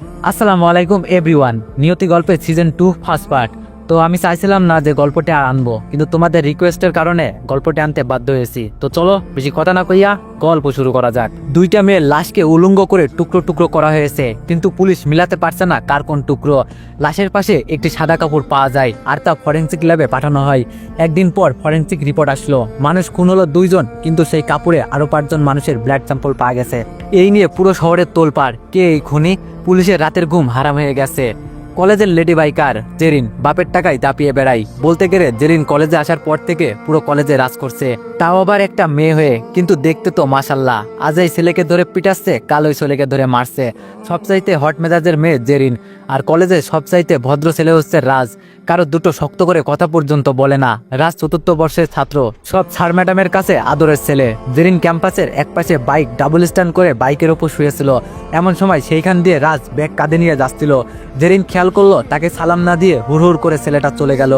আসসালামু আলাইকুম এভরিওয়ান নিয়তি গল্পের সিজন টু ফার্স্ট পার্ট তো আমি চাইছিলাম না যে গল্পটা আনব, কিন্তু তোমাদের রিকোয়েস্টের কারণে গল্পটা আনতে বাধ্য হয়েছি। তো চলো, বেশি কথা না কইয়া গল্প শুরু করা যাক। দুইটা মেয়ের লাশকে উলঙ্গ করে টুকরো টুকরো করা হয়েছে, কিন্তু পুলিশ মিলাতে পারছে না কার কোন টুকরো। লাশের পাশে একটি সাদা কাপড় পাওয়া যায়, আর তা ফরেন্সিক ল্যাবে পাঠানো হয়। একদিন পর ফরেন্সিক রিপোর্ট আসলো। মানুষ খুন হলো দুইজন, কিন্তু সেই কাপড়ে আরও পাঁচজন মানুষের ব্লাড স্যাম্পল পাওয়া গেছে। এই নিয়ে পুরো শহরের তোলপাড়, কে এই খুনি? পুলিশের রাতের ঘুম হারাম হয়ে গেছে। কলেজের লেডি বাইকার জেরিন বাপের টাকায় দাপিয়ে বেড়াই বলতে গেলে জেরিন কলেজে আসার পর থেকে পুরো কলেজে রাজ করছে। তাও আবার একটা মেয়ে হয়ে, কিন্তু দেখতে তো মাসাল্লাহ আজ এই ছেলেকে ধরে পিটাচ্ছে কাল ওই ছেলেকে ধরে মারছে। সবচাইতে হট মেজাজের মেয়ে জেরিন। আর কলেজে সবচাইতে ভদ্র ছেলে হচ্ছে রাজ। কারও দুটো শক্ত করে কথা পর্যন্ত বলে না। রাজ চতুর্থ বর্ষের ছাত্র। সব স্যার ম্যাডামের কাছে আদরের ছেলে। জেরিন ক্যাম্পাসের এক পাশে বাইক ডাবল স্ট্যান্ড করে বাইকের ওপর শুয়েছিল। এমন সময় সেইখান দিয়ে রাজ ব্যাগ কাঁধে নিয়ে যাচ্ছিল। জেরিন খেয়াল করল, তাকে সালাম না দিয়ে হুড় হুড় করে ছেলেটা চলে গেল।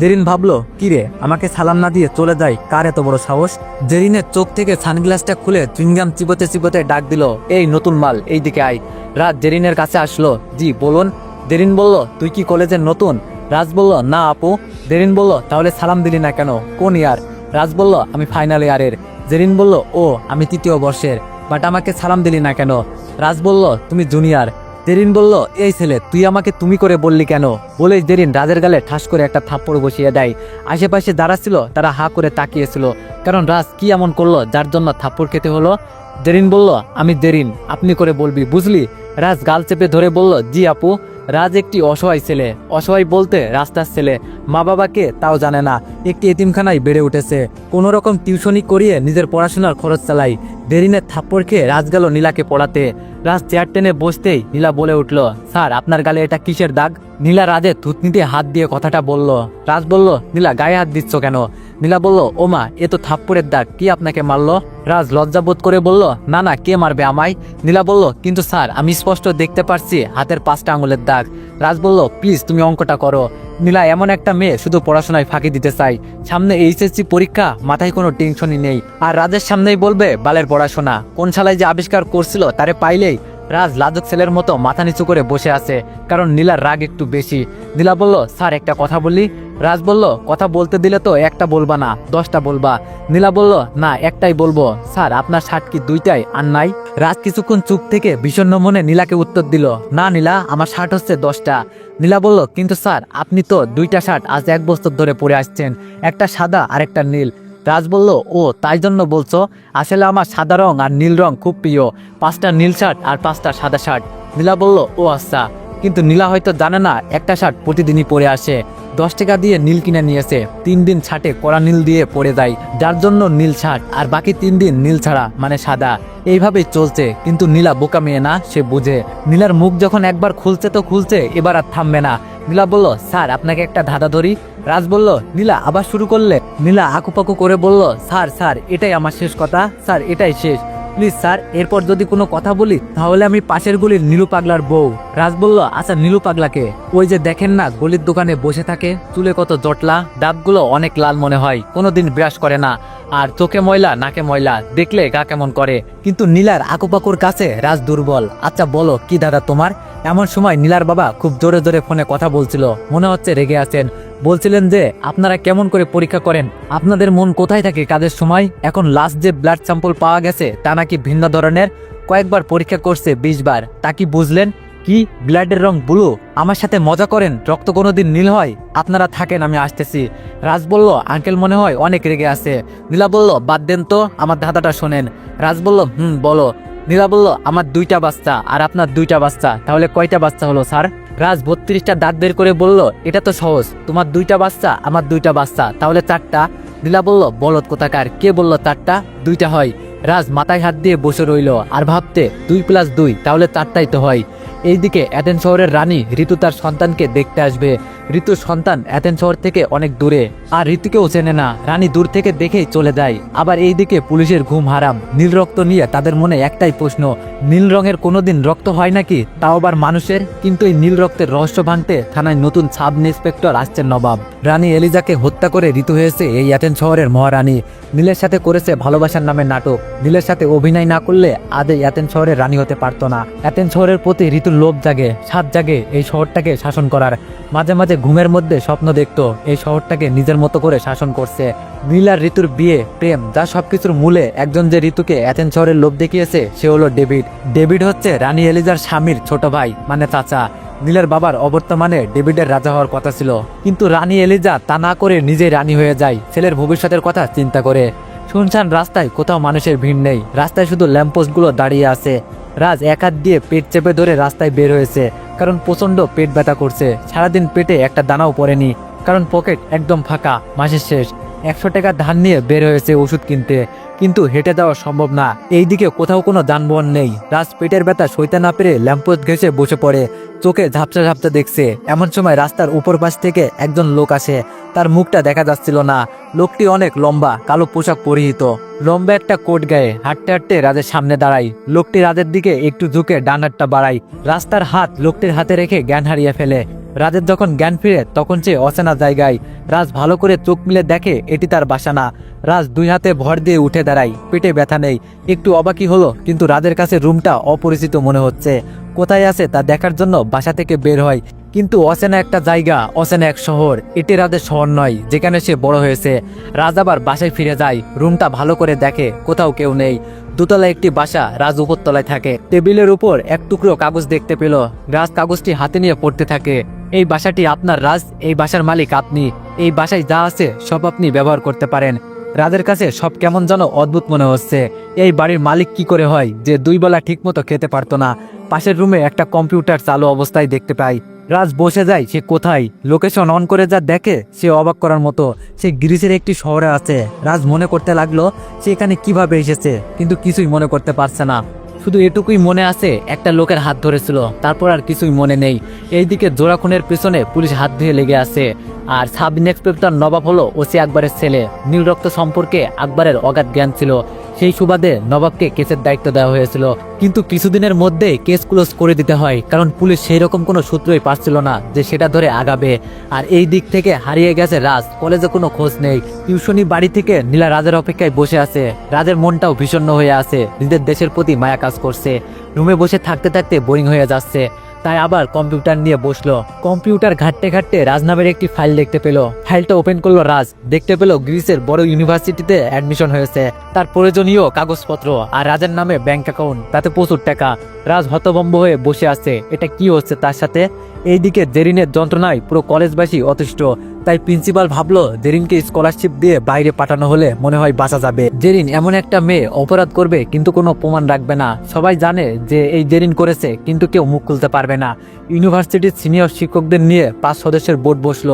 জেরিন ভাবলো, কিরে, আমাকে সালাম না দিয়ে চলে যায় কার এত বড় সাহস? জেরিনের চোখ থেকে সানগ্লাসটা খুলে চুইংগাম চিবোতে চিবোতে ডাক দিল, এই নতুন মাল এই দিকে আয়। রাজ জেরিনের কাছে আসলো, জি, বলুন। জেরিন বলল, তুই কি কলেজের নতুন? রাজ বলল, না, আপু। জেরিন বলল, তাহলে সালাম দিলি না কেন? কোন ইয়ার? রাজ বলল, আমি ফাইনাল ইয়ারের। জেরিন বলল, ও, আমি তৃতীয় বর্ষের, বাট আমাকে সালাম দিলি না কেন? রাজ বলল, তুমি জুনিয়র। জেরিন বলল, এই ছেলে, তুই আমাকে তুমি করে বললি কেন? বলে দেরিন রাজের গালে ঠাস করে একটা থাপ্পড় বসিয়ে দেয়। আশেপাশে যারা ছিল, তারা হা করে তাকিয়েছিল। কারণ রাজ কি এমন করল, যার জন্য থাপ্পড় খেতে হলো? দেরিন বলল, আমি দেরিন, আপনি করে বলবি, বুঝলি? রাজ গাল চেপে ধরে বলল, জি আপু। রাজ একটি অসহায় ছেলে। অসহায় বলতে রাস্তার ছেলে। মা বাবাকে তাও জানে না। একটি এতিমখানায় বেড়ে উঠেছে। কোনো রকম টিউশনি করিয়ে নিজের পড়াশোনার খরচ চালাই। দেরিনের থাপ্পড় খেয়ে রাজ গেল নীলাকে পড়াতে। রাজ চেয়ার টেনে বসতেই নীলা বলে উঠল, স্যার, আপনার গালে এটা কিসের দাগ? নীলা রাজের থুতনিতে হাত দিয়ে কথাটা বলল। রাজ বলল, নীলা, গায়ে হাত দিচ্ছ কেন? নীলা বলল, ওমা, এ তো থাপ্পড়ের দাগ, কি আপনাকে মারলো? রাজ লজ্জাবোধ করে বলল, না না, কে মারবে আমায়? নীলা বলল, কিন্তু স্যার, আমি স্পষ্ট দেখতে পারছি, হাতের পাঁচটা আঙুলের দাগ। রাজ বলল, প্লিজ, তুমি অঙ্কটা করো। নীলা, এমন একটা মেয়ে শুধু পড়াশোনায় ফাঁকি দিতে চাই। সামনে এইচএসসি পরীক্ষা, মাথায় কোনো টেনশনই নেই। আর রাজের সামনেই বলবে, বালের পড়াশোনা, কোন শালায় যে আবিষ্কার করছিল, তারে পাইলেই রাজ লাজক ছেলের মতো মাথা নিচু করে বসে আছে, কারণ নীলার রাগ একটু বেশি। নীলা বলল, স্যার, একটা কথা বলি? রাজ বলল, কথা বলতে দিলে তো একটা বলবা না, দশটা বলবা। নীলা বলল, না, একটাই বলব। স্যার, আপনার শার্ট কি দুইটাই আর নাই? রাজ কিছুক্ষণ চুপ থেকে বিষণ্ণ মনে নীলাকে উত্তর দিল, না নীলা, আমার শার্ট হচ্ছে দশটা। নীলা বলল, কিন্তু স্যার, আপনি তো দুইটা শার্ট আজ এক বছর ধরে পরে আসছেন, একটা সাদা আর একটা নীল। রাজ বলল, ও, তাই জন্য বলছো? আসলে আমার সাদা রং আর নীল রং খুব প্রিয়। পাঁচটা নীল শার্ট আর পাঁচটা সাদা শার্ট। নীলা বলল, ও আচ্ছা। কিন্তু নীলা হয়তো জানে না, একটা শার্ট প্রতিদিনই পরে আসে। দশ টাকা দিয়ে নীল কিনে নিয়েছে তিন দিন ছাটে কড়া নীল দিয়ে পড়ে যায়। যার জন্য নীল শার্ট আর বাকি তিন দিন নীল ছাড়া মানে সাদা। এইভাবেই চলছে, কিন্তু নীলা বোকা মেয়ে না, সে বুঝে। নীলার মুখ যখন একবার খুলছে তো খুলছে, এবার আর থামবে না। নীলা বলল, স্যার, আপনাকে একটা ধাঁধা ধরি। রাজ বলল, নীলা, আবার শুরু করলে? নীলা আকুপাকু করে বলল, স্যার স্যার, এটাই আমার শেষ কথা। স্যার, এটাই শেষ। প্লিজ স্যার, এরপর যদি কোনো কথা বলি, তাহলে আমি পাশের গলির নীলু পাগলার বউ। রাজ বলল আচ্ছা নীলু পাগলাকে? ওই যে দেখেন না, গলির দোকানে বসে থাকে, চুলে কত জটলা দাঁতগুলো অনেক লাল মনে হয়, কোনোদিন ব্রাশ করে না। আর চোখে ময়লা, নাকে ময়লা, দেখলে গা কেমন করে। কিন্তু নীলার আকুপাকুর কাছে রাজ দুর্বল। আচ্ছা বলো, কি দাদা তোমার? এমন সময় নীলার বাবা খুব জোরে জোরে ফোনে কথা বলছিল। মনে হচ্ছে রেগে আছেন। বলছিলেন যে, আপনারা কেমন করে পরীক্ষা করেন? আপনাদের মন কোথায় থাকে কাজের সময়? এখন লাস্ট যে ব্লাড স্যাম্পল পাওয়া গেছে, তা নাকি ভিন্ন ধরনের? কয়েকবার পরীক্ষা করছে বিশ বার। তা কি বুঝলেন? কি? ব্লাডের রং ব্লু আমার সাথে মজা করেন? রক্ত কোনোদিন নীল হয়? আপনারা থাকেন, আমি আসতেছি। রাজ বলল, আঙ্কেল মনে হয় অনেক রেগে আছে। নীলা বলল, বাদ দেন তো, আমার ধাঁধাটা শোনেন। রাজ বলল, হুম, বলো। নীলা বলল, আমার দুইটা বাচ্চা, আর আপনার দুইটা বাচ্চা, তাহলে কয়টা বাচ্চা হলো, স্যার? রাজ বত্রিশটা দাঁত বের করে বলল, এটা তো সহজ। তোমার দুইটা বাচ্চা, আমার দুইটা বাচ্চা। তাহলে চারটা? লীলা বলল, বলদ কোথাকার? কে বলল চারটা? দুইটা হয়। রাজ মাথায় হাত দিয়ে বসে রইল, আর ভাবতে, দুই প্লাস দুই, তাহলে চারটাই তো হয়। এইদিকে অ্যাথেন শহরের রানী ঋতু তার সন্তানকে দেখতে আসবে। ঋতুর সন্তান অ্যাথেন শহর থেকে অনেক দূরে। আর ঋতুকেও চেনে না। রানী দূর থেকে দেখেই চলে যায়। আবার এইদিকে পুলিশের ঘুম হারাম। নীল রক্ত নিয়ে তাদের মনে একটাই প্রশ্ন, নীল রঙের কোনোদিন রক্ত হয় নাকি? তাও আবার মানুষের? কিন্তু এই নীল রক্তের রহস্য ভাঙতে থানায় নতুন সাব ইন্সপেক্টর আসছেন নবাব। রানী এলিজাকে হত্যা করে ঋতু হয়েছে এই অ্যাথেন শহরের মহারানী। নীলের সাথে করেছে ভালোবাসার নামে নাটক। নীলের সাথে অভিনয় না করলে এই অ্যাথেন শহরের রানী হতে পারতো না। অ্যাথেন শহরের প্রতি ঋতুর লোভ জাগে সাত জাগে এই শহরটাকে শাসন করার। মাঝে মাঝে ঘুমের মধ্যে স্বপ্ন দেখতো, এই শহরটাকে নিজের মতো করে শাসন করছে। নীল আর ঋতুর বিয়ে, প্রেম, যা সবকিছুর মূলে একজন যে ঋতুকে অ্যাথেন শহরের লোভ দেখিয়েছে, সে হলো ডেভিড। ডেভিড হচ্ছে রানী এলিজার স্বামীর ছোট ভাই মানে চাচা। নীলের বাবার অবর্তমানে ডেভিডের রাজা হওয়ার কথা ছিল। কিন্তু রানী এলিজা তা না করে নিজেই রানী হয়ে যায়, ছেলের ভবিষ্যতের কথা চিন্তা করে। শুনশান রাস্তায় কোথাও মানুষের ভিড় নেই। রাস্তায় শুধু ল্যাম্পোস্টগুলো দাঁড়িয়ে আছে। রাজ এক হাত দিয়ে পেট চেপে ধরে রাস্তায় বের হয়েছে, কারণ প্রচণ্ড পেট ব্যথা করছে। সারাদিন পেটে একটা দানাও পড়েনি, কারণ পকেট একদম ফাঁকা, মাসের শেষ। একশো টাকা ধান নিয়ে বের হয়েছে ওষুধ কিনতে, কিন্তু হেঁটে যাওয়া সম্ভব না। এইদিকে কোথাও কোনো যানবাহন নেই। রাজ পেটের ব্যথা সইতে না পেরে ল্যাম্পোস্ট ঘেসে বসে পড়ে, চোখে ঝাপসা ঝাপসা দেখছে। এমন সময় রাস্তার উপর পাশ থেকে একজন লোক আসে, তার মুখটা দেখা যাচ্ছিল না। লোকটি অনেক লম্বা, কালো পোশাক পরিহিত। লম্বা একটা কোট গায়ে হাঁটতে হাঁটতে রাজের সামনে দাঁড়াই। লোকটি রাজের দিকে একটু ঝুঁকে ডান বাড়াই। রাস্তার হাত লোকটির হাতে রেখে জ্ঞান হারিয়ে ফেলে। রাজের যখন জ্ঞান ফিরে, তখন সে অচেনা জায়গায় রাজ ভালো করে চোখ মিলে দেখে, এটি তার বাসা না রাজ দুই হাতে ভর দিয়ে উঠে দাঁড়ায়। পেটে ব্যথা নেই। একটু অবাকি হলো, কিন্তু রাজের কাছে রুমটা অপরিচিত মনে হচ্ছে। কোথায় আছে তা দেখার জন্য বাসা থেকে বের হয়। কিন্তু অচেনা একটা জায়গা, অচেনা এক শহর, এটি রাজের শহর নয়, যেখানে সে বড় হয়েছে। রাজ আবার বাসায় ফিরে যায়। রুমটা ভালো করে দেখে, কোথাও কেউ নেই। দুতলা একটি বাসা রাজ উপরতলায় থাকে। টেবিলের উপর এক টুকরো কাগজ দেখতে পেল। রাজ কাগজটি হাতে নিয়ে পড়তে থাকে। এই বাসাটি আপনার রাজ, এই বাসার মালিক আপনি। এই বাসায় যা আছে সব আপনি ব্যবহার করতে পারেন। রাজের কাছে সব কেমন যেন অদ্ভুত মনে হচ্ছে। এই বাড়ির মালিক কি করে হয় যে দুই বেলা ঠিকমতো খেতে পারতো না। পাশের রুমে একটা কম্পিউটার চালু অবস্থায় দেখতে পাই। রাজ বসে যায়, সে কোথায়? লোকেশন অন করে যা দেখে, সে অবাক করার মতো। সে গ্রিসের একটি শহরে আছে। রাজ মনে করতে লাগল, সে এখানে কীভাবে এসেছে, কিন্তু কিছুই মনে করতে পারছে না। শুধু এটুকুই মনে আছে, একটা লোকের হাত ধরেছিল। তারপর আর কিছুই মনে নেই। এইদিকে জোড়া খুনের পিছনে পুলিশ হাত ধুয়ে লেগে আছে। আর সাব ইন্সপেক্টর নবাব হলো ওসি আকবরের ছেলে। নীল রক্ত সম্পর্কে আকবরের অগাধ জ্ঞান ছিল। সেই সুবাদে নবাবকে কেসের দায়িত্ব দেওয়া হয়েছিল। কিন্তু কিছুদিনের মধ্যে কেস ক্লোজ করে দিতে হয়, কারণ পুলিশ সেই রকম কোনো সূত্রই পাচ্ছিল না যে সেটা ধরে আগাবে। আর এই দিক থেকে হারিয়ে গেছে রাজ, কলেজে কোনো খোঁজ নেই। টিউশনি বাড়ি থেকে নীলা রাজের অপেক্ষায় বসে আছে। রাজের মনটাও ভীষণ হয়ে আছে, নিজের দেশের প্রতি মায়া কাজ করছে। রুমে বসে থাকতে থাকতে বোরিং হয়ে যাচ্ছে। তাই আবার কম্পিউটার নিয়ে বসল। কম্পিউটার ঘাটতে ঘাটতে রাজ নামের একটি ফাইল দেখতে পেল। ফাইলটা ওপেন করল রাজ। দেখতে পেল গ্রিসের বড় ইউনিভার্সিটিতে অ্যাডমিশন হয়েছে। তার প্রয়োজনীয় কাগজপত্র আর রাজের নামে ব্যাংক অ্যাকাউন্ট, তাতে প্রচুর টাকা। রাজ হতভম্ব হয়ে বসে আছে। এটা কি হচ্ছে তার সাথে? এইদিকে জেরিনের যন্ত্রণায় পুরো কলেজবাসী অতিষ্ঠ। তাই প্রিন্সিপাল ভাবলো জেরিনকে স্কলারশিপ দিয়ে বাইরে পাঠানো হলে মনে হয় বাঁচা যাবে। জেরিন এমন একটা মেয়ে অপরাধ করবে, কিন্তু কোনো প্রমাণ রাখবে না। সবাই জানে যে এই জেরিন করেছে, কিন্তু কেউ মুখ খুলতে পারবে না। ইউনিভার্সিটির সিনিয়র শিক্ষকদের নিয়ে পাঁচ সদস্যের বোর্ড বসল।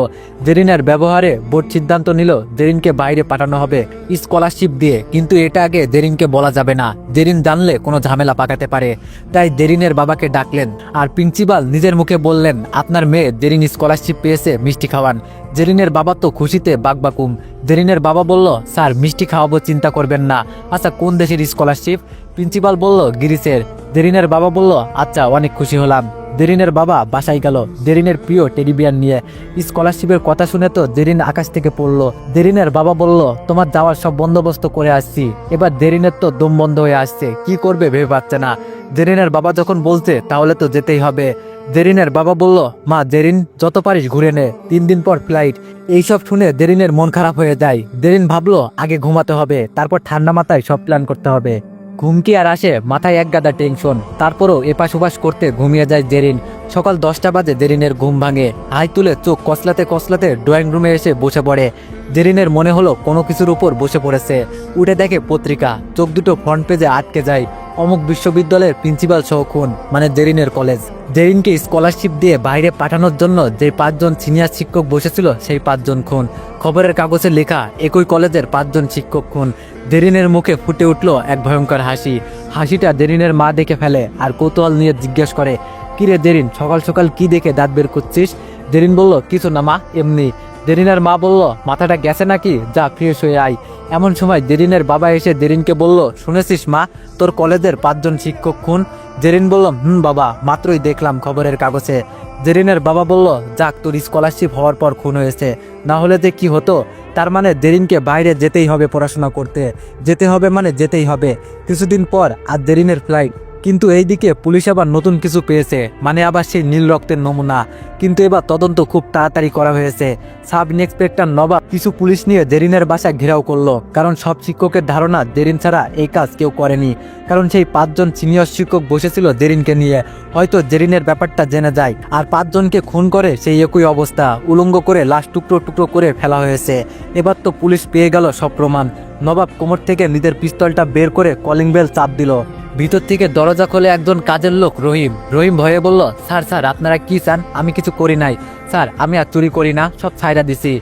জেরিনের ব্যবহারে বোর্ড সিদ্ধান্ত নিল জেরিনকে বাইরে পাঠানো হবে স্কলারশিপ দিয়ে, কিন্তু এটা আগে জেরিনকে বলা যাবে না। জেরিন জানলে কোনো ঝামেলা পাকাতে পারে। তাই জেরিনের বাবাকে ডাকলেন, আর প্রিন্সিপাল নিজের মুখে বললেন আপনার মেয়ে দেরিন স্কলারশিপ পেয়েছে, মিষ্টি খাওয়ান। জেরিনের বাবা তো খুশিতে বাকবাকুম দেরিনের বাবা বলল, স্যার, মিষ্টি খাওয়াবো, চিন্তা করবেন না। আচ্ছা কোন দেশের স্কলারশিপ? প্রিন্সিপাল বলল, গিরিসের। দেরিনের বাবা বলল আচ্ছা অনেক খুশি হলাম। জেরিনের বাবা বাসায় গেল। দেরিনের প্রিয় টেডি বিয়ার নিয়ে। স্কলারশিপের কথা শুনে তো দেরিন আকাশ থেকে পড়ল। দেরিনের বাবা বলল, তোমার যাওয়ার সব বন্দোবস্ত করে আসছি। এবার দেরিনের তো দম বন্ধ হয়ে আসছে। কি করবে ভেবে পাচ্ছে না। দেরিনের বাবা যখন বলছে, তাহলে তো যেতেই হবে। দেরিনের বাবা বলল, মা, দেরিন, যত পারিস ঘুরে নে। তিন দিন পর ফ্লাইট। এইসব শুনে দেরিনের মন খারাপ হয়ে যায়। দেরিন ভাবলো, আগে ঘুমাতে হবে, তারপর ঠান্ডা মাথায় সব প্ল্যান করতে হবে। ঘুম কি আর আসে, মাথায় এক গাদা টেনশন। তারপরও এপাশ ওপাশ করতে ঘুমিয়ে যায় জেরিন। সকাল দশটা বাজে জেরিনের ঘুম ভাঙে। হাই তুলে চোখ কসলাতে কসলাতে ড্রয়িং রুমে এসে বসে পড়ে। জেরিনের মনে হলো কোনো কিছুর উপর বসে পড়েছে। উঠে দেখে পত্রিকা। চোখ দুটো ফ্রন্ট পেজে আটকে যায়। অমুক বিশ্ববিদ্যালয়ের প্রিন্সিপাল সহ খুন মানে জেরিনের কলেজ। জেরিনকে স্কলারশিপ দিয়ে বাইরে পাঠানোর জন্য যে পাঁচজন সিনিয়র শিক্ষক বসেছিল, সেই পাঁচজন খুন। খবরের কাগজে লেখা, একই কলেজের পাঁচজন শিক্ষক খুন। জেরিনের মুখে ফুটে উঠল এক ভয়ঙ্কর হাসি। হাসিটা দেরিনের মা দেখে ফেলে আর কৌতূহল নিয়ে জিজ্ঞেস করে, কিরে দেরিন, সকাল সকাল কি দেখে দাঁত বের করছিস? দেরিন বলল, কিছু না মা, এমনি। দেরিনের মা বলল, মাথাটা গেছে নাকি? যা, ফ্রেশ হয়ে আয়। এমন সময় দেরিনের বাবা এসে দেরিনকে বলল, শুনেছিস মা, তোর কলেজের পাঁচজন শিক্ষক খুন? জেরিন বলল, হুম বাবা, মাত্রই দেখলাম খবরের কাগজে। জেরিনের বাবা বলল, যাক, তোর স্কলারশিপ হওয়ার পর খুন হয়েছে। না হলে যে কি হতো? তার মানে দেরিনকে বাইরে যেতেই হবে পড়াশোনা করতে। যেতে হবে মানে যেতেই হবে। কিছুদিন পর আর দেরিনের ফ্লাইট কিন্তু এইদিকে পুলিশ আবার নতুন কিছু পেয়েছে মানে আবার সেই নীল রক্তের নমুনা। কিন্তু এবার তদন্ত খুব তাড়াতাড়ি করা হয়েছে। সাব ইন্সপেক্টর নবাব কিছু পুলিশ নিয়ে জেরিনের বাসা ঘেরাও করল, কারণ সব শিক্ষকের ধারণা জেরিন ছাড়া এই কাজ কেউ করেনি। কারণ সেই পাঁচজন সিনিয়র শিক্ষক বসেছিল জেরিনকে নিয়ে, হয়তো জেরিনের ব্যাপারটা জেনে যায়। আর পাঁচজনকে খুন করে সেই একই অবস্থা, উলঙ্গ করে লাশ টুকরো টুকরো করে ফেলা হয়েছে। এবার তো পুলিশ পেয়ে গেল সব প্রমাণ। নবাব কোমর থেকে নিজের পিস্তলটা বের করে কলিং বেল চাপ দিল। ভিতর থেকে দরজা খোলে একজন কাজের লোক, রহিম। রহিম ভয়ে বলল, স্যার স্যার, আপনারা কি চান? আমি কিছু করি নাই। স্যার, আমি আর চুরি করি না, সব ছাইরা দিছি।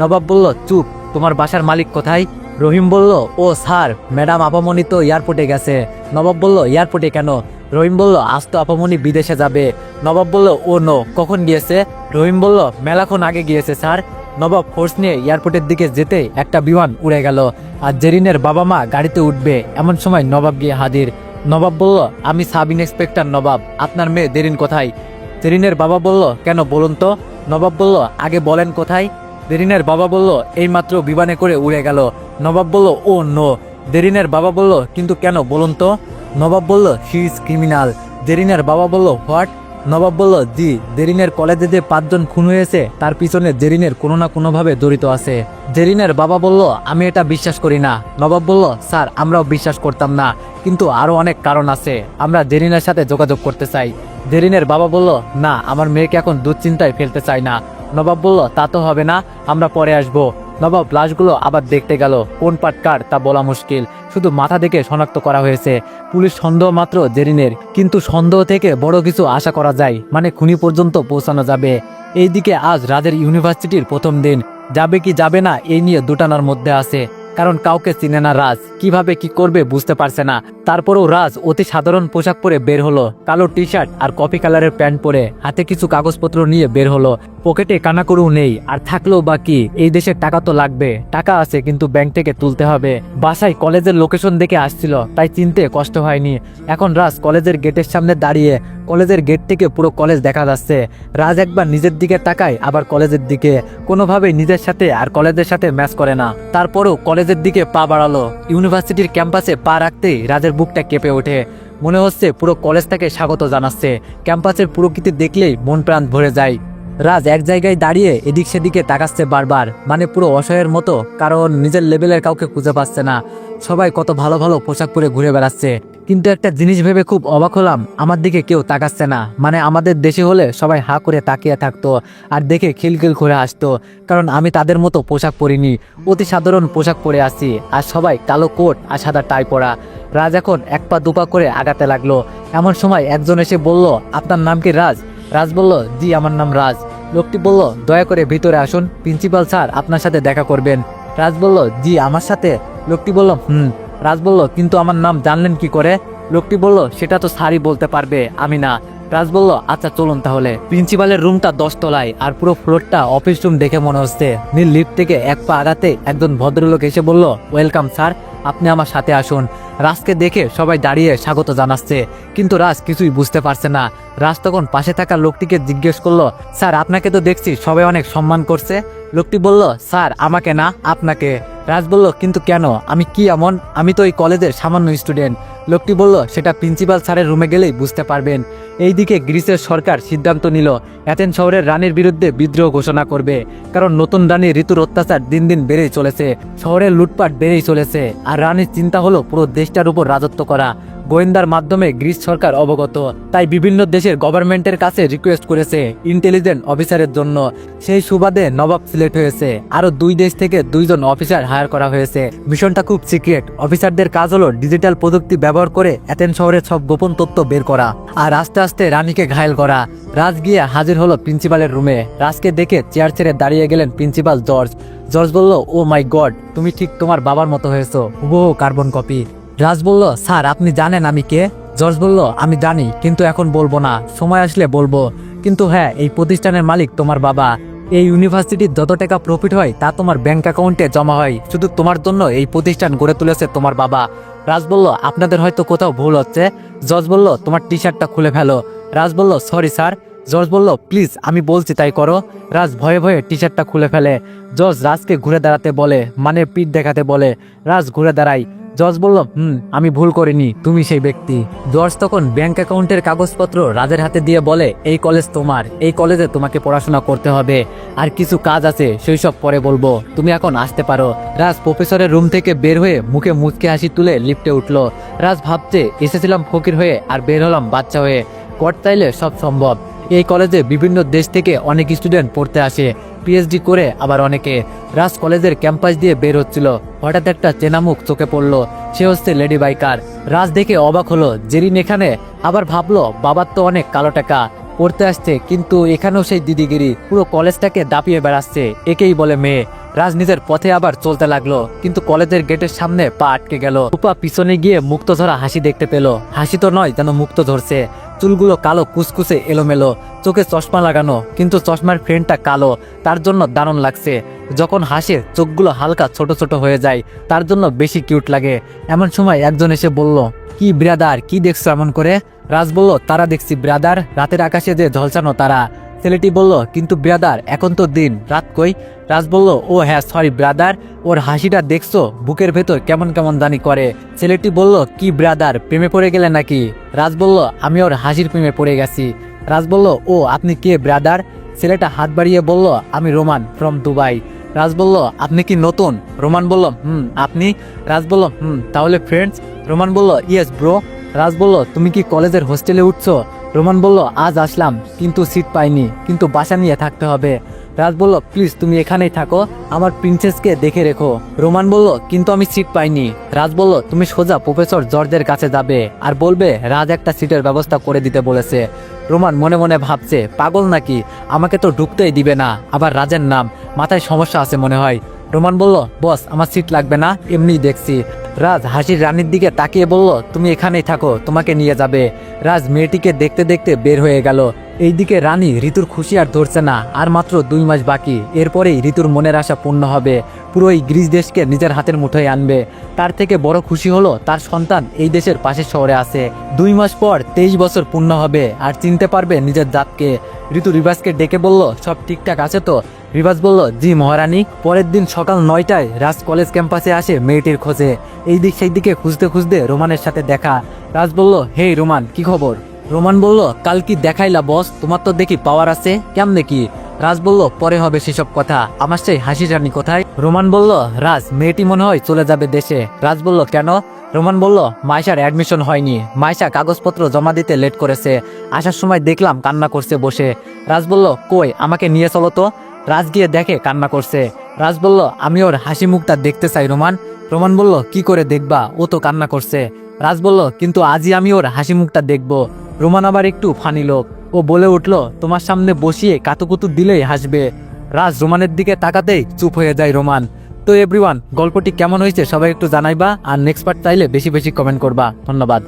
নবাব বলল, চুপ, তোমার বাসার মালিক কোথায়? রহিম বলল, ও, স্যার, ম্যাডাম আপামনি তো এয়ারপোর্টে গেছে। নবাব বলল, এয়ারপোর্টে কেন? রহিম বলল, আজ তো আপামনি বিদেশে যাবে। নবাব বলল, ও, নো, কখন গিয়েছে? রহিম বলল, মেলাক্ষণ আগে গিয়েছে, স্যার। নবাব ফোর্স নিয়ে এয়ারপোর্টের দিকে যেতে একটা বিমান উড়ে গেল। আর জেরিনের বাবা মা গাড়িতে উঠবে, এমন সময় নবাব গিয়ে হাজির। নবাব বলল, আমি সাব ইন্সপেক্টর নবাব, আপনার মেয়ে দেরিন কোথায়? দেরিনের বাবা বলল, কেন বলুন তো? নবাব বলল, আগে বলেন কোথায়? দেরিনের বাবা বলল, এইমাত্র বিমানে করে উড়ে গেল। নবাব বলল, ও, নো। দেরিনের বাবা বলল, কিন্তু কেন বলুন তো? নবাব বলল হি ইজ ক্রিমিনাল দেরিনের বাবা বলল, হোয়াট? নবাব বলল, জি, জেরিনের কলেজে যে পাঁচজন খুন হয়েছে, তার পিছনে জেরিনের কোনো না কোনোভাবে জড়িত আছে। জেরিনের বাবা বলল, আমি এটা বিশ্বাস করি না। নবাব বলল, স্যার, আমরাও বিশ্বাস করতাম না, কিন্তু আরও অনেক কারণ আছে। আমরা জেরিনের সাথে যোগাযোগ করতে চাই। জেরিনের বাবা বলল, না, আমার মেয়েকে এখন দুশ্চিন্তায় ফেলতে চাই না। নবাব বলল, তা তো হবে না, আমরা পরে আসব। নবাব লাশগুলো আবার দেখতে গেল। কোন পাট কার তা বলা মুশকিল। শুধু মাথা দেখে শনাক্ত করা হয়েছে। পুলিশ সন্দেহ মাত্র জেরিনের। কিন্তু সন্দেহ থেকে বড় কিছু আশা করা যায়। মানে খুনি পর্যন্ত পৌঁছানো যাবে। এইদিকে আজ রাজের ইউনিভার্সিটির প্রথম দিন। যাবে কি যাবে না, এই নিয়ে দুটানার মধ্যে আছে। কারণ কাউকে চিনে না রাজ। কীভাবে কি করবে বুঝতে পারছে না। তারপরেও রাজ অতি সাধারণ পোশাক পরে বের হলো। কালো টি শার্ট আর কফি কালারের প্যান্ট পরে হাতে কিছু কাগজপত্র নিয়ে বের হলো। পকেটে কানাকড়ু নেই। আর থাকলেও বা কি, এই দেশের টাকা তো লাগবে। টাকা আছে কিন্তু ব্যাংক থেকে তুলতে হবে। বাসায় কলেজের লোকেশন দেখে আসছিল, তাই চিনতে কষ্ট হয়নি। এখন রাজ কলেজের গেটের সামনে দাঁড়িয়ে কলেজের গেট থেকে পুরো কলেজ দেখা যাচ্ছে। রাজ একবার নিজের দিকে তাকায়, আবার কলেজের দিকে। কোনোভাবেই নিজের সাথে আর কলেজের সাথে ম্যাচ করে না। তারপরও কলেজের দিকে পা বাড়ালো। ইউনিভার্সিটির ক্যাম্পাসে পা রাখতেই রাজের বুকটা কেঁপে ওঠে। মনে হচ্ছে পুরো কলেজ তাকে স্বাগত জানাচ্ছে। ক্যাম্পাসের প্রকৃতি দেখলেই মন প্রাণ ভরে যায়। রাজ এক জায়গায় দাঁড়িয়ে এদিক সেদিকে তাকাচ্ছে বারবার। মানে পুরো অসহায়ের মতো, কারণ নিজের লেভেলের কাউকে খুঁজে পাচ্ছে না। সবাই কত ভালো ভালো পোশাক পরে ঘুরে বেড়াচ্ছে। কিন্তু একটা জিনিস ভেবে খুব অবাক হলাম, আমার দিকে কেউ তাকাচ্ছে না। মানে আমাদের দেশে হলে সবাই হা করে তাকিয়ে থাকতো আর দেখে খিলখিল করে আসতো কারণ আমি তাদের মতো পোশাক পরিনি। অতি সাধারণ পোশাক পরে আছি, আর সবাই কালো কোট আর সাদা টাই পরা। রাজ এখন এক পা দুপা করে আগাতে লাগল। এমন সময় একজন এসে বলল, আপনার নাম কি রাজ? রাজ বলল, জি, আমার নাম রাজ। লোকটি বলল, দয়া করে ভিতরে আসুন, প্রিন্সিপাল স্যার আপনার সাথে দেখা করবেন। রাজ বলল, জি, আমার সাথে? লোকটি বলল, হুম। রাজ বলল, কিন্তু আমার নাম জানলেন কি করে? লোকটি বলল, সেটা তো সারি বলতে পারবে, আমি না। রাজ বলল আচ্ছা চলুন তাহলে। প্রিন্সিপালের রুমটা তলায় আর পুরো ফ্লোরটা অফিস রুম দেখে মনে হচ্ছে। নীল লিফট থেকে এক পা আগাতে একজন ভদ্রলোক এসে বলল, ওয়েলকাম স্যার। আপনি আমার সাথে আসুন। রাজকে দেখে সবাই দাঁড়িয়ে স্বাগত জানাচ্ছে। কিন্তু রাজ কিছুই বুঝতে পারছে না। রাজ তখন পাশে থাকা লোকটিকে জিজ্ঞেস করল, স্যার, আপনাকে তো দেখছি, সবাই অনেক সম্মান করছে। লোকটি বলল, স্যার, আমাকে না, আপনাকে। রাজ বলল, কিন্তু কেন? আমি কি এমন? আমি তো এই কলেজের সামান্য স্টুডেন্ট লোকটি বলল, সেটা প্রিন্সিপাল স্যারের রুমে গেলেই বুঝতে পারবেন। এইদিকে গ্রিসের সরকার সিদ্ধান্ত নিল অ্যাথেন শহরের রানীর বিরুদ্ধে বিদ্রোহ ঘোষণা করবে, কারণ নতুন রানী ঋতুর অত্যাচার দিন দিন বেড়েই চলেছে। শহরের লুটপাট বেড়েই চলেছে, আর রানীর চিন্তা হলো পুরো দেশটার উপর রাজত্ব করা। গোয়েন্দার মাধ্যমে গ্রিস সরকার অবগত। তাই বিভিন্ন দেশের গভর্নমেন্টের কাছে রিকোয়েস্ট করেছে ইন্টেলিজেন্ট অফিসারের জন্য। সেই সুবাদে নবাব সিলেক্ট হয়েছে। আরও দুই দেশ থেকে দুইজন অফিসার হায়ার করা হয়েছে। মিশনটা খুব সিক্রেট অফিসারদের কাজ হলো ডিজিটাল প্রযুক্তি ব্যবহার করে অ্যাথেন শহরের সব গোপন তথ্য বের করা আর আস্তে আস্তে রানীকে ঘায়েল করা। রাজ গিয়ে হাজির হলো প্রিন্সিপালের রুমে। রাজকে দেখে চেয়ার ছেড়ে দাঁড়িয়ে গেলেন প্রিন্সিপাল জর্জ। জর্জ বলল ও মাই গড তুমি ঠিক তোমার বাবার মতো হয়েছো। হুবহু কার্বন কপি রাজ বলল, স্যার, আপনি জানেন আমি কে? জর্জ বলল, আমি জানি, কিন্তু এখন বলব না। সময় আসলে বলব। কিন্তু হ্যাঁ এই প্রতিষ্ঠানের মালিক তোমার বাবা। এই ইউনিভার্সিটির যত টাকা প্রফিট হয়, তা তোমার ব্যাংক অ্যাকাউন্টে জমা হয়। শুধু তোমার জন্য এই প্রতিষ্ঠান গড়ে তুলেছে তোমার বাবা। রাজ বলল, আপনাদের হয়তো কোথাও ভুল হচ্ছে। জর্জ বলল, তোমার টি শার্টটা খুলে ফেলো। রাজ বলল, সরি, স্যার। জর্জ বলল, প্লিজ, আমি বলছি তাই করো। রাজ ভয়ে ভয়ে টি শার্টটা খুলে ফেলে। জর্জ রাজকে ঘুরে দাঁড়াতে বলে মানে পিঠ দেখাতে বলে, রাজ, ঘুরে দাঁড়ায় জজ বলল হুম, আমি ভুল করিনি, তুমি সেই ব্যক্তি। জর্জ তখন ব্যাংক অ্যাকাউন্টের কাগজপত্র রাজের হাতে দিয়ে বলে, এই কলেজ তোমার, এই কলেজে তোমাকে পড়াশোনা করতে হবে, আর কিছু কাজ আছে সেই সব পরে বলব। তুমি এখন আসতে পারো। রাজ প্রফেসরের রুম থেকে বের হয়ে মুখে মুচকে হাসি তুলে লিফটে উঠল। রাজ ভাবছে, এসেছিলাম ফকির হয়ে, আর বের হলাম বাচ্চা হয়ে। পড় চাইলে সব সম্ভব। এই কলেজে বিভিন্ন দেশ থেকে অনেক স্টুডেন্ট পড়তে আসে পিএইচডি করে আবার অনেকে। রাজ কলেজের ক্যাম্পাস দিয়ে বের হচ্ছিল। হঠাৎ একটা চেনামুখ চোখে পড়ল, সে হচ্ছে লেডি বাইকার। রাজ দেখে অবাক হলো, জেরিন এখানে? আবার ভাবলো, বাবার তো অনেক কালো টাকা। পড়তে আসছে, কিন্তু এখানেও সেই দিদিগিরি। পুরো কলেজটাকে দাপিয়ে বেড়াচ্ছে, একেই বলে মেয়ে। রাজ নিজের পথে আবার চলতে লাগল, কিন্তু কলেজের গেটের সামনে পা আটকে গেল। রূপা পিছনে গিয়ে মুক্ত ধরা হাসি দেখতে পেল। হাসি তো নয় যেন মুক্ত ধরছে চুলগুলো কালো, কুসকুসে, এলোমেলো। চোখে চশমা লাগানো, কিন্তু চশমার ফ্রেন্ডটা কালো। তার জন্য দারুণ লাগছে। যখন হাসে, চোখগুলো হালকা ছোট ছোট হয়ে যায়। তার জন্য বেশি কিউট লাগে। এমন সময় একজন এসে বলল, কি ব্রাদার, কি দেখছ এমন করে? রাজ বলল, তারা দেখছি ব্রাদার। রাতের আকাশে যে ঝলসানো তারা। ছেলেটি বলল, কিন্তু ব্রাদার, এখন তো দিন। রাত কই? রাজ বলল, ও হ্যাঁ সরি ব্রাদার। ওর হাসিটা দেখছ? বুকের ভেতর কেমন কেমন জানি করে। ছেলেটি বলল, কি ব্রাদার, প্রেমে পড়ে গেলে নাকি? রাজ বলল, আমি ওর হাসির প্রেমে পড়ে গেছি। রাজ বলল, ও, আপনি কে ব্রাদার? ছেলেটা হাত বাড়িয়ে বলল, আমি রোমান ফ্রম দুবাই রাজ বলল, আপনি কি নতুন? রোমান বলল, হুম, আপনি? রাজ বলল, হুম, তাহলে ফ্রেন্ডস রোমান বলল ইয়েস ব্রো রাজ বলল, তুমি কি কলেজের হোস্টেলে উঠছো? রোমান বলল, আজ আসলাম, কিন্তু সিট পাইনি, কিন্তু বাসা নিয়ে থাকতে হবে। রাজ বলল, প্লিজ, তুমি এখানেই থাকো, আমার প্রিন্সেসকে দেখে রেখো। রোমান বলল, কিন্তু আমি সিট পাইনি। রাজ বলল, তুমি সোজা প্রফেসর জর্জের কাছে যাবে, আর বলবে, রাজ একটা সিটের ব্যবস্থা করে দিতে বলেছে। রোমান মনে মনে ভাবছে, পাগল নাকি? আমাকে তো ঢুকতেই দিবে না, আবার রাজের নাম, মাথায় সমস্যা আছে মনে হয়। রোমান বলল, বস, আমার সিট লাগবে না এমনি দেখছি। রাজ হাসির রানীর দিকে তাকিয়ে বলল, তুমি এখানেই থাকো, তোমাকে নিয়ে যাবে। রাজ মেয়েটিকে দেখতে দেখতে বের হয়ে গেল। এইদিকে রানী ঋতুর খুশি আর ধরছে না, আর মাত্র দুই মাস বাকি। এরপরেই ঋতুর মনের আশা পূর্ণ হবে। পুরো এই গ্রিস দেশকে নিজের হাতের মুঠোয় আনবে। তার থেকে বড় খুশি হলো, তার সন্তান এই দেশের পাশের শহরে আছে। দুই মাস পর তেইশ বছর পূর্ণ হবে, আর চিনতে পারবে নিজের জাতকে। ঋতু রিবাসকে ডেকে বলল, সব ঠিকঠাক আছে তো? রিবাস বলল, জি মহারানী, পরের দিন সকাল নয়টায় রাজ কলেজ ক্যাম্পাসে আসে মেয়েটির খোঁজে। এই দিক সেই দিকে খুঁজতে খুঁজতে রোমানের সাথে দেখা। রাজ বলল, হেই রোমান, কি খবর? রোমান বলল, কাল কি দেখাইলা বস? তোমার তো দেখি পাওয়ার আছে। কেমনে কি? রাজ বলল, পরে হবে সেসব কথা। আমার সেই হাসি জানি কোথায়? রোমান বলল, রাজ, মেয়েটি মনে হয় চলে যাবে দেশে। রাজ বলল, কেন? রোমান বলল, মাইশার অ্যাডমিশন হয়নি। মাইশা কাগজপত্র জমা দিতে লেট করেছে। আসার সময় দেখলাম কান্না করছে বসে। রাজ বলল, কই, আমাকে নিয়ে চলো তো। রাজ গিয়ে দেখে কান্না করছে। রাজ বলল, আমি ওর হাসি মুখটা দেখতে চাই রোমান। রোমান বলল, কি করে দেখবা? ও তো কান্না করছে। রাজ বলল, কিন্তু আজই আমি ওর হাসি মুখটা দেখব। রোমান আবার একটু ফানি লোক। ও বলে উঠল, তোমার সামনে বসিয়ে কাতুকুতু দিলেই হাসবে। রাজ রোমানের দিকে তাকাতেই চুপ হয়ে যায় রোমান। তো এভরিওয়ান, গল্পটি কেমন হয়েছে সবাই একটু জানাইবা, আর নেক্সট পার্ট চাইলে বেশি বেশি কমেন্ট করবা। ধন্যবাদ।